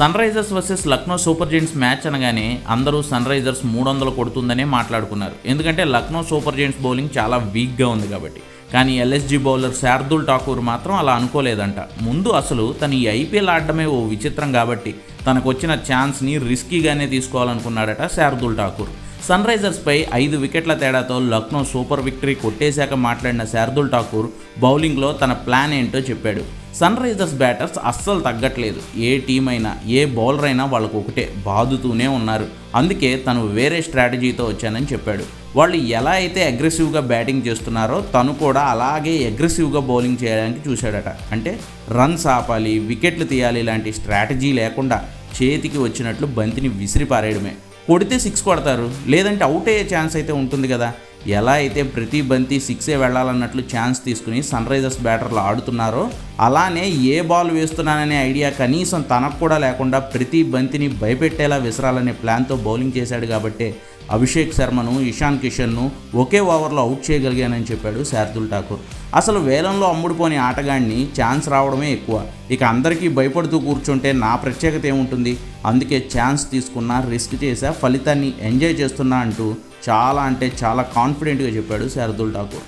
Sunrisers versus Lucknow Super Giants match అనగానే అందరూ sun Risers మూడు వందలు కొడుతుందనే మాట్లాడుకున్నారు. ఎందుకంటే లక్నో సూపర్ జెయింట్స్ బౌలింగ్ చాలా వీక్గా ఉంది కాబట్టి. కానీ ఎల్ఎస్జీ బౌలర్ శార్దుల్ ఠాకూర్ మాత్రం అలా అనుకోలేదంట. ముందు అసలు తను ఈ ఐపీఎల్ ఆడడమే ఓ విచిత్రం కాబట్టి తనకు వచ్చిన ఛాన్స్ని రిస్కీగానే తీసుకోవాలనుకున్నాడట శార్దుల్ ఠాకూర్. సన్ రైజర్స్పై ఐదు వికెట్ల తేడాతో లక్నో సూపర్ విక్టరీ కొట్టేశాక మాట్లాడిన శార్దుల్ ఠాకూర్ బౌలింగ్లో తన ప్లాన్ ఏంటో చెప్పాడు. సన్ రైజర్స్ బ్యాటర్స్ అస్సలు తగ్గట్లేదు. ఏ టీం అయినా ఏ బౌలర్ అయినా వాళ్ళకు ఒకటే బాదుతూనే ఉన్నారు. అందుకే తను వేరే స్ట్రాటజీతో వచ్చానని చెప్పాడు. వాళ్ళు ఎలా అయితే అగ్రెసివ్గా బ్యాటింగ్ చేస్తున్నారో తను కూడా అలాగే అగ్రెసివ్గా బౌలింగ్ చేయడానికి చూశాడట. అంటే రన్స్ ఆపాలి వికెట్లు తీయాలి ఇలాంటి స్ట్రాటజీ లేకుండా చేతికి వచ్చినట్లు బంతిని విసిరి పారేయడమే కొడితే సిక్స్ కొడతారు. లేదంటే అవుట్ అయ్యే ఛాన్స్ అయితే ఉంటుంది కదా. ఎలా అయితే ప్రతి బంతి సిక్సే వెళ్ళాలన్నట్లు ఛాన్స్ తీసుకుని సన్ రైజర్స్ బ్యాటర్లు ఆడుతున్నారో అలానే ఏ బాల్ వేస్తున్నాననే ఐడియా కనీసం తనకు కూడా లేకుండా ప్రతి బంతిని భయపెట్టేలా విసరాలనే ప్లాన్తో బౌలింగ్ చేశాడు కాబట్టే అభిషేక్ శర్మను ఇషాన్ కిషన్ను ఒకే ఓవర్లో అవుట్ చేయగలిగానని చెప్పాడు శార్దుల్ ఠాకూర్. అసలు వేలంలో అమ్ముడుపోని ఆటగాడిని ఛాన్స్ రావడమే ఎక్కువ. ఇక అందరికీ భయపడుతూ కూర్చుంటే నా ప్రత్యేకత ఏముంటుంది? అందుకే ఛాన్స్ తీసుకున్నా రిస్క్ చేసా ఫలితాన్ని ఎంజాయ్ చేస్తున్నా అంటూ చాలా అంటే చాలా కాన్ఫిడెంట్గా చెప్పాడు శారదుల్ ఠాకూర్.